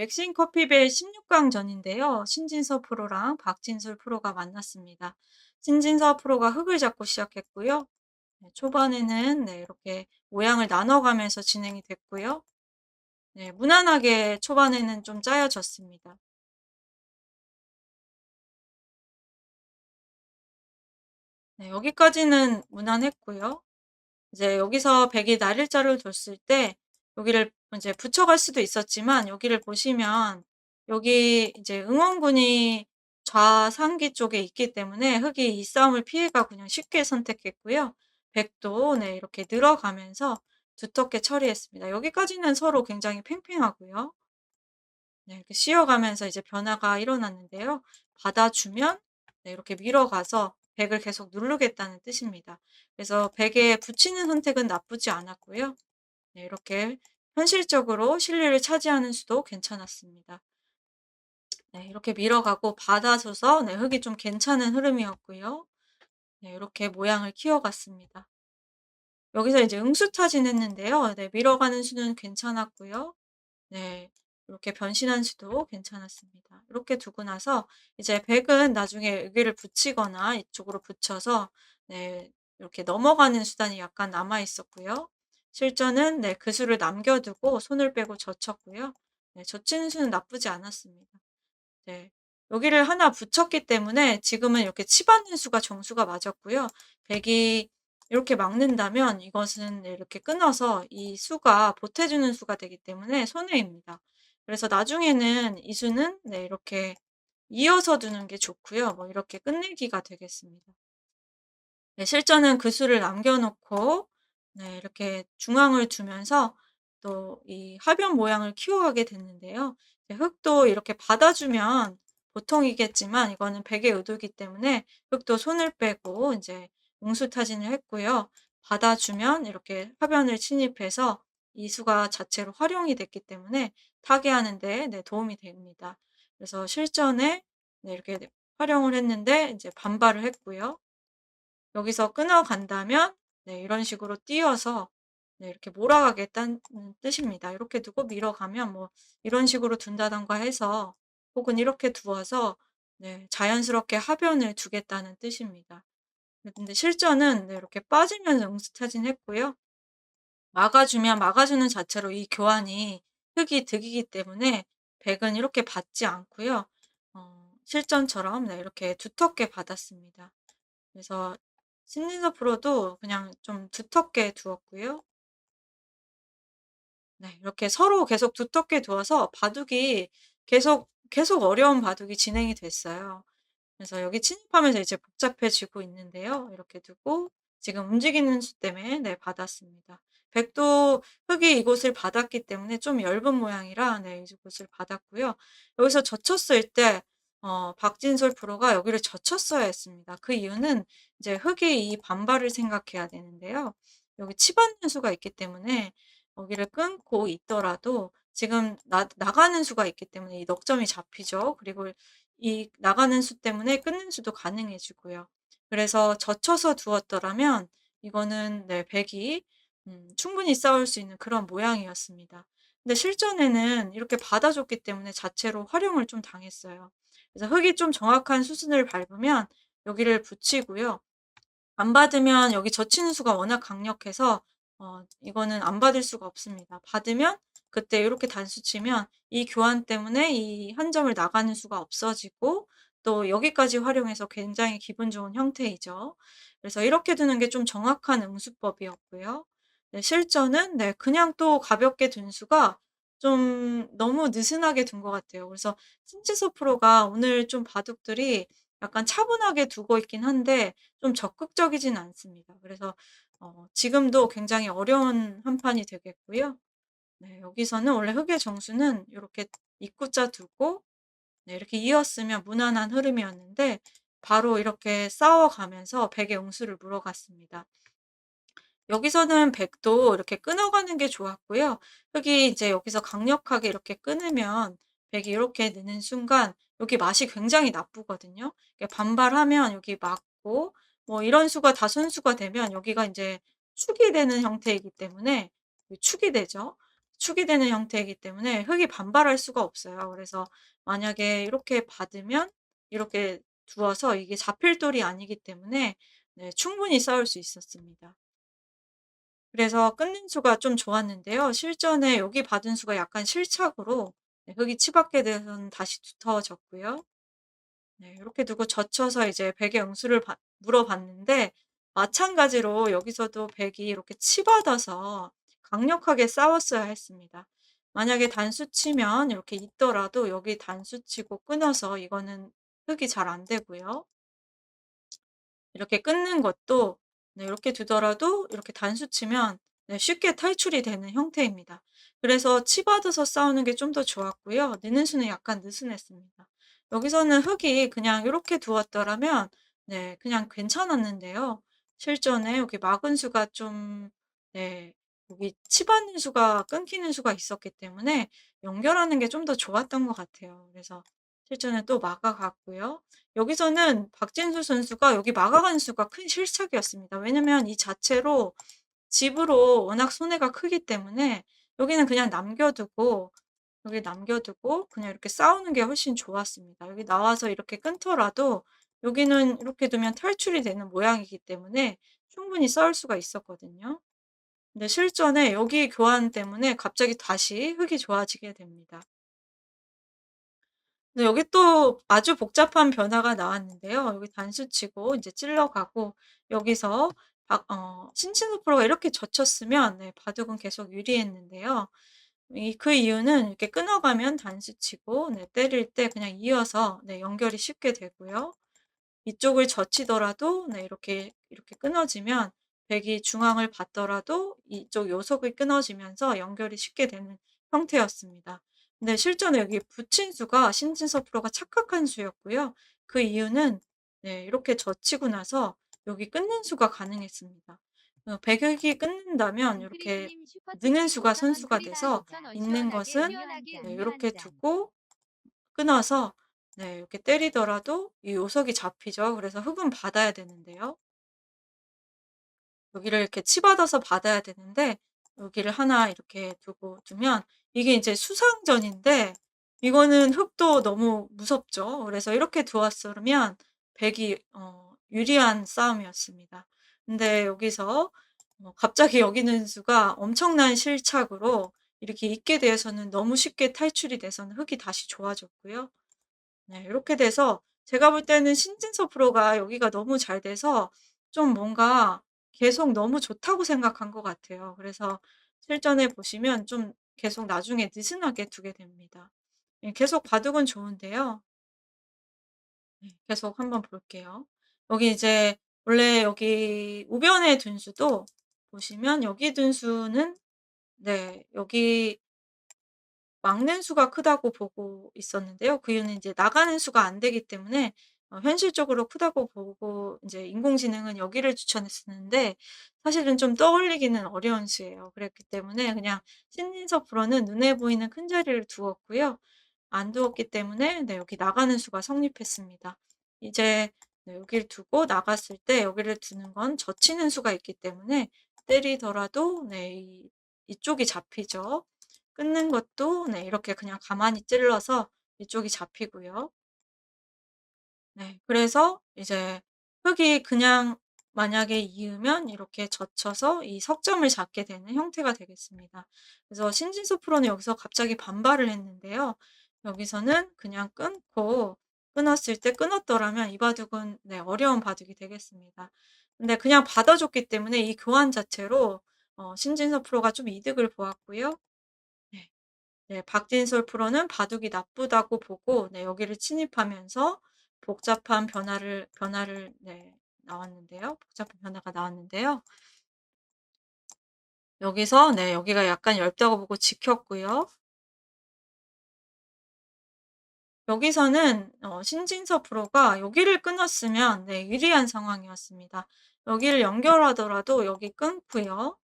맥심 커피벨 16강 전인데요. 신진서 프로랑 박진술 프로가 만났습니다. 신진서 프로가 흙을 잡고 시작했고요. 네, 초반에는 네, 이렇게 모양을 나눠가면서 진행이 됐고요. 네, 무난하게 초반에는 좀 짜여졌습니다. 네, 여기까지는 무난했고요. 이제 여기서 백이 날일자를 뒀을 때 여기를 이제 붙여갈 수도 있었지만 여기를 보시면 여기 이제 응원군이 좌상기 쪽에 있기 때문에 흑이 이 싸움을 피해가 그냥 쉽게 선택했고요. 백도 네, 이렇게 늘어가면서 두텁게 처리했습니다. 여기까지는 서로 굉장히 팽팽하고요. 네, 이렇게 씌어가면서 이제 변화가 일어났는데요. 받아주면 네, 이렇게 밀어가서 백을 계속 누르겠다는 뜻입니다. 그래서 백에 붙이는 선택은 나쁘지 않았고요. 네, 이렇게 현실적으로 실리를 차지하는 수도 괜찮았습니다. 네, 이렇게 밀어가고 받아줘서 네, 흙이 좀 괜찮은 흐름이었고요. 네, 이렇게 모양을 키워갔습니다. 여기서 이제 응수 타진했는데요. 네, 밀어가는 수는 괜찮았고요. 네, 이렇게 변신한 수도 괜찮았습니다. 이렇게 두고 나서 이제 백은 나중에 여기를 붙이거나 이쪽으로 붙여서 네, 이렇게 넘어가는 수단이 약간 남아 있었고요. 실전은 네, 그 수를 남겨두고 손을 빼고 젖혔고요. 네, 젖히는 수는 나쁘지 않았습니다. 네. 여기를 하나 붙였기 때문에 지금은 이렇게 치받는 수가 정수가 맞았고요. 백이 이렇게 막는다면 이것은 네, 이렇게 끊어서 이 수가 보태주는 수가 되기 때문에 손해입니다. 그래서 나중에는 이 수는 네, 이렇게 이어서 두는 게 좋고요. 뭐 이렇게 끝내기가 되겠습니다. 네, 실전은 그 수를 남겨놓고 네, 이렇게 중앙을 두면서 또이 하변 모양을 키워가게 됐는데요. 흙도 이렇게 받아주면 보통이겠지만 이거는 백의 의도이기 때문에 흙도 손을 빼고 이제 웅수타진을 했고요. 받아주면 이렇게 하변을 침입해서 이 수가 자체로 활용이 됐기 때문에 타개하는 데 네, 도움이 됩니다. 그래서 실전에 네, 이렇게 활용을 했는데 이제 반발을 했고요. 여기서 끊어간다면 네, 이런 식으로 띄어서 네, 이렇게 몰아가겠다는 뜻입니다. 이렇게 두고 밀어가면 뭐 이런 식으로 둔다던가 해서 혹은 이렇게 두어서 네, 자연스럽게 하변을 두겠다는 뜻입니다. 근데 실전은 네, 이렇게 빠지면서 응수타진했고요. 막아주면 막아주는 자체로 이 교환이 흙이 득이기 때문에 백은 이렇게 받지 않고요. 어, 실전처럼 네, 이렇게 두텁게 받았습니다. 그래서 신진서 프로도 그냥 좀 두텁게 두었고요. 네, 이렇게 서로 계속 두텁게 두어서 바둑이 계속 계속 어려운 바둑이 진행이 됐어요. 그래서 여기 침입하면서 이제 복잡해지고 있는데요. 이렇게 두고 지금 움직이는 수 때문에 네, 받았습니다. 백도 흙이 이곳을 받았기 때문에 좀 엷은 모양이라 네, 이곳을 받았고요. 여기서 젖혔을 때 어, 박진솔 프로가 여기를 젖혔어야 했습니다. 그 이유는 이제 흙이 이 반발을 생각해야 되는데요. 여기 치받는 수가 있기 때문에 여기를 끊고 있더라도 지금 나, 나가는 수가 있기 때문에 이 넉점이 잡히죠. 그리고 이 나가는 수 때문에 끊는 수도 가능해지고요. 그래서 젖혀서 두었더라면 이거는 네, 백이 음, 충분히 싸울 수 있는 그런 모양이었습니다. 근데 실전에는 이렇게 받아줬기 때문에 자체로 활용을 좀 당했어요. 그래서 흙이 좀 정확한 수순을 밟으면 여기를 붙이고요. 안 받으면 여기 젖히는 수가 워낙 강력해서 어, 이거는 안 받을 수가 없습니다. 받으면 그때 이렇게 단수 치면 이 교환 때문에 이 한 점을 나가는 수가 없어지고 또 여기까지 활용해서 굉장히 기분 좋은 형태이죠. 그래서 이렇게 두는 게 좀 정확한 응수법이었고요. 네, 실전은 네, 그냥 또 가볍게 둔 수가 좀 너무 느슨하게 둔 것 같아요. 그래서 신지서 프로가 오늘 좀 바둑들이 약간 차분하게 두고 있긴 한데 좀 적극적이진 않습니다. 그래서 어, 지금도 굉장히 어려운 한 판이 되겠고요. 네, 여기서는 원래 흑의 정수는 이렇게 입구자 두고 네, 이렇게 이었으면 무난한 흐름이었는데 바로 이렇게 싸워가면서 백의 응수를 물어갔습니다. 여기서는 백도 이렇게 끊어가는 게 좋았고요. 흑이 이제 여기서 강력하게 이렇게 끊으면 백이 이렇게 느는 순간 여기 맛이 굉장히 나쁘거든요. 반발하면 여기 맞고 뭐 이런 수가 다 손수가 되면 여기가 이제 축이 되는 형태이기 때문에 축이 되죠. 축이 되는 형태이기 때문에 흙이 반발할 수가 없어요. 그래서 만약에 이렇게 받으면 이렇게 두어서 이게 잡힐 돌이 아니기 때문에 네 충분히 쌓을 수 있었습니다. 그래서 끊는 수가 좀 좋았는데요. 실전에 여기 받은 수가 약간 실착으로 네 흙이 치받게 돼서는 다시 두터워졌고요. 네 요렇게 두고 젖혀서 이제 백에 응수를 받 물어봤는데 마찬가지로 여기서도 백이 이렇게 치받아서 강력하게 싸웠어야 했습니다. 만약에 단수 치면 이렇게 있더라도 여기 단수 치고 끊어서 이거는 흙이 잘 안 되고요. 이렇게 끊는 것도 네 이렇게 두더라도 이렇게 단수 치면 네 쉽게 탈출이 되는 형태입니다. 그래서 치받아서 싸우는 게 좀 더 좋았고요. 느는 수는 약간 느슨했습니다. 여기서는 흙이 그냥 요렇게 두었더라면 네 그냥 괜찮았는데요. 실전에 여기 막은 수가 좀 네 여기 치받는 수가 끊기는 수가 있었기 때문에 연결하는 게 좀 더 좋았던 것 같아요. 그래서 실전에 또 막아 갔고요. 여기서는 박진수 선수가 여기 막아가는 수가 큰 실책이었습니다. 왜냐면 이 자체로 집으로 워낙 손해가 크기 때문에 여기는 그냥 남겨 두고 여기 남겨 두고 그냥 이렇게 싸우는 게 훨씬 좋았습니다. 여기 나와서 이렇게 끊더라도 여기는 이렇게 두면 탈출이 되는 모양이기 때문에 충분히 싸울 수가 있었거든요. 근데 실전에 여기 교환 때문에 갑자기 다시 흙이 좋아지게 됩니다. 네 여기 또 아주 복잡한 변화가 나왔는데요. 여기 단수 치고 인제 찔러 가고 여기서 박 어 신진호 프로가 이렇게 젖혔으면 네 바둑은 계속 유리했는데요. 이 그 이유는 이렇게 끊어 가면 단수 치고 네 때릴 때 그냥 이어서 네 연결이 쉽게 되고요. 이쪽을 젖히더라도 네 이렇게, 이렇게 끊어지면 백이 중앙을 받더라도 이쪽 요속이 끊어지면서 연결이 쉽게 되는 형태였습니다. 근데 실전에 여기 붙인 수가 신진서 프로가 착각한 수였고요. 그 이유는 네 이렇게 젖히고 나서 여기 끊는 수가 가능했습니다. 어 백이 끊는다면 요렇게 웅크리스님 느는 수가 5,000원 선수가 돼서 5,000원 있는 시원하게 것은 시원하게 네 음료 요렇게 한 잔. 두고 끊어서 네 이렇게 때리더라도 이 요속이 잡히죠. 그래서 흙은 받아야 되는데요. 여기를 이렇게 치받아서 받아야 되는데 여기를 하나 이렇게 두고 두면 이게 인제 수상전인데 이거는 흙도 너무 무섭죠. 그래서 이렇게 두었으면 백이 어 유리한 싸움이었습니다. 근데 여기서 어 갑자기 여기 있는 수가 엄청난 실착으로 이렇게 있게 돼서는 너무 쉽게 탈출이 돼서는 흙이 다시 좋아졌고요. 네 이렇게 돼서 제가 볼 때는 신진서 프로가 여기가 너무 잘 돼서 좀 뭔가 계속 너무 좋다고 생각한 것 같아요. 그래서 실전에 보시면 좀 계속 나중에 느슨하게 두게 됩니다. 예 계속 바둑은 좋은데요. 네 계속 한번 볼게요. 여기 이제 원래 여기 우변에 둔 수도 보시면 여기 둔 수는 네 여기 막는 수가 크다고 보고 있었는데요. 그 이유는 인제 나가는 수가 안 되기 때문에 어 현실적으로 크다고 보고 인제 인공지능은 여기를 추천했었는데 사실은 좀 떠올리기는 어려운 수예요. 그랬기 때문에 그냥 신진서 프로는 눈에 보이는 큰 자리를 두었고요. 안 두었기 때문에 네 여기 나가는 수가 성립했습니다. 이제 네 여기를 두고 나갔을 때 여기를 두는 건 젖히는 수가 있기 때문에 때리더라도 네 이 이쪽이 잡히죠. 끊는 것도 네 이렇게 그냥 가만히 찔러서 이쪽이 잡히고요. 네 그래서 이제 흙이 그냥 만약에 이으면 이렇게 젖혀서 이 석점을 잡게 되는 형태가 되겠습니다. 그래서 신진서 프로는 여기서 갑자기 반발을 했는데요. 여기서는 그냥 끊고 끊었을 때 끊었더라면 이 바둑은 네 어려운 바둑이 되겠습니다. 근데 그냥 받아 줬기 때문에 이 교환 자체로 어 신진서 프로가 좀 이득을 보았고요. 네. 네 박진솔 프로는 바둑이 나쁘다고 보고 네 여기를 침입하면서 복잡한 변화를 변화를 네 나왔는데요. 복잡한 변화가 나왔는데요. 여기서 네 여기가 약간 얇다고 보고 지켰고요. 여기서는 어 신진서 프로가 여기를 끊었으면 네 유리한 상황이었습니다. 여기를 연결하더라도 여기 끊고요.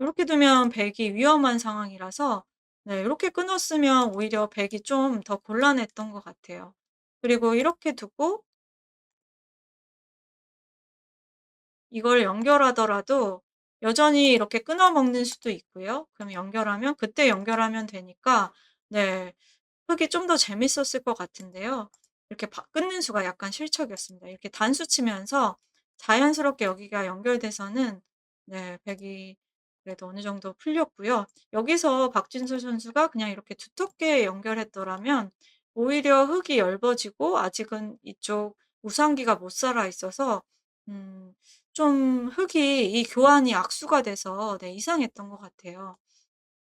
요렇게 두면 백이 위험한 상황이라서 네 요렇게 끊었으면 오히려 백이 좀 더 곤란했던 것 같아요. 그리고 이렇게 두고 이걸 연결하더라도 여전히 이렇게 끊어 먹는 수도 있고요. 그럼 연결하면 그때 연결하면 되니까 네 흙이 좀 더 재밌었을 것 같은데요. 이렇게 바 끊는 수가 약간 실책이었습니다. 이렇게 단수 치면서 자연스럽게 여기가 연결돼서는 네 백이 그래도 어느 정도 풀렸고요. 여기서 박진서 선수가 그냥 이렇게 두텁게 연결했더라면 오히려 흙이 엷어지고 아직은 이쪽 우상기가 못 살아 있어서 음 좀 흙이 이 교환이 악수가 돼서 네 이상했던 것 같아요.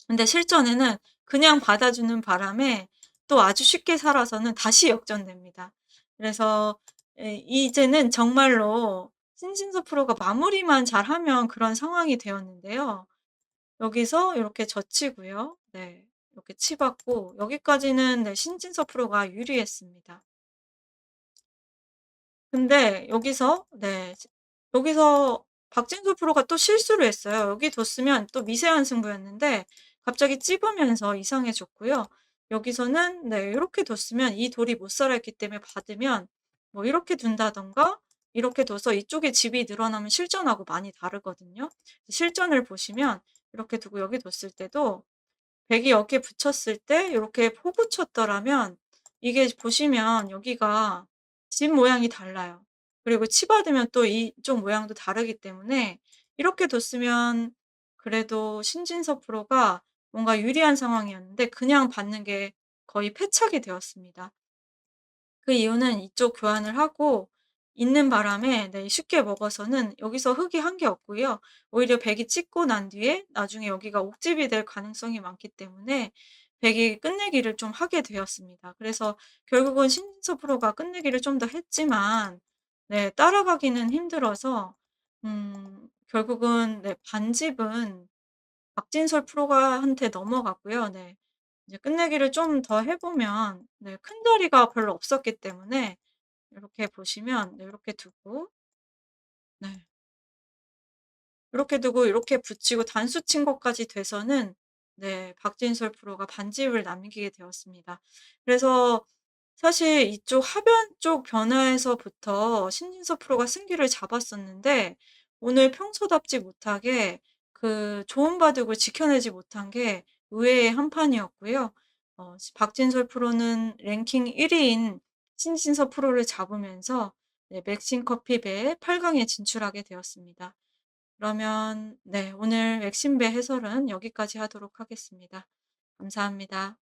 근데 실전에는 그냥 받아 주는 바람에 또 아주 쉽게 살아서는 다시 역전됩니다. 그래서 예 이제는 정말로 신진서 프로가 마무리만 잘하면 그런 상황이 되었는데요. 여기서 요렇게 젖히고요. 네. 이렇게 치받고 여기까지는 네 신진서 프로가 유리했습니다. 근데 여기서 네지 여기서 박진서 프로가 또 실수를 했어요. 여기 뒀으면 또 미세한 승부였는데 갑자기 찝으면서 이상해졌고요. 여기서는 네 요렇게 뒀으면 이 돌이 못 살아있기 때문에 받으면 뭐 이렇게 둔다든가 이렇게 둬서 이쪽에 집이 늘어나면 실전하고 많이 다르거든요. 실전을 보시면 이렇게 두고 여기 뒀을 때도 백이 여기에 붙였을 때 요렇게 포구 쳤더라면 이게 보시면 여기가 집 모양이 달라요. 그리고 치받으면 또 이쪽 모양도 다르기 때문에 이렇게 뒀으면 그래도 신진서 프로가 뭔가 유리한 상황이었는데 그냥 받는 게 거의 패착이 되었습니다. 그 이유는 이쪽 교환을 하고 있는 바람에 네 쉽게 먹어서는 여기서 흙이 1개 없고요. 오히려 백이 찍고 난 뒤에 나중에 여기가 옥집이 될 가능성이 많기 때문에 백이 끝내기를 좀 하게 되었습니다. 그래서 결국은 신진서 프로가 끝내기를 좀 더 했지만 네 따라가기는 힘들어서 음 결국은 네 반집은 박진설 프로가 한테 넘어갔고요. 네. 이제 끝내기를 좀 더 해 보면 네 큰자리가 별로 없었기 때문에 요렇게 보시면 네 요렇게 두고 네. 요렇게 두고 요렇게 붙이고 단수 친 것까지 돼서는 네 박진설 프로가 반집을 남기게 되었습니다. 그래서 사실 이쪽 하변 쪽 변화에서부터 신진서 프로가 승기를 잡았었는데 오늘 평소답지 못하게 그 좋은 바둑을 지켜내지 못한 게 의외의 한 판이었고요. 어시 박진설 프로는 랭킹 1 위인 신진서 프로를 잡으면서 네 맥심 커피배 8 강에 진출하게 되었습니다. 그러면 네 오늘 맥심배 해설은 여기까지 하도록 하겠습니다. 감사합니다.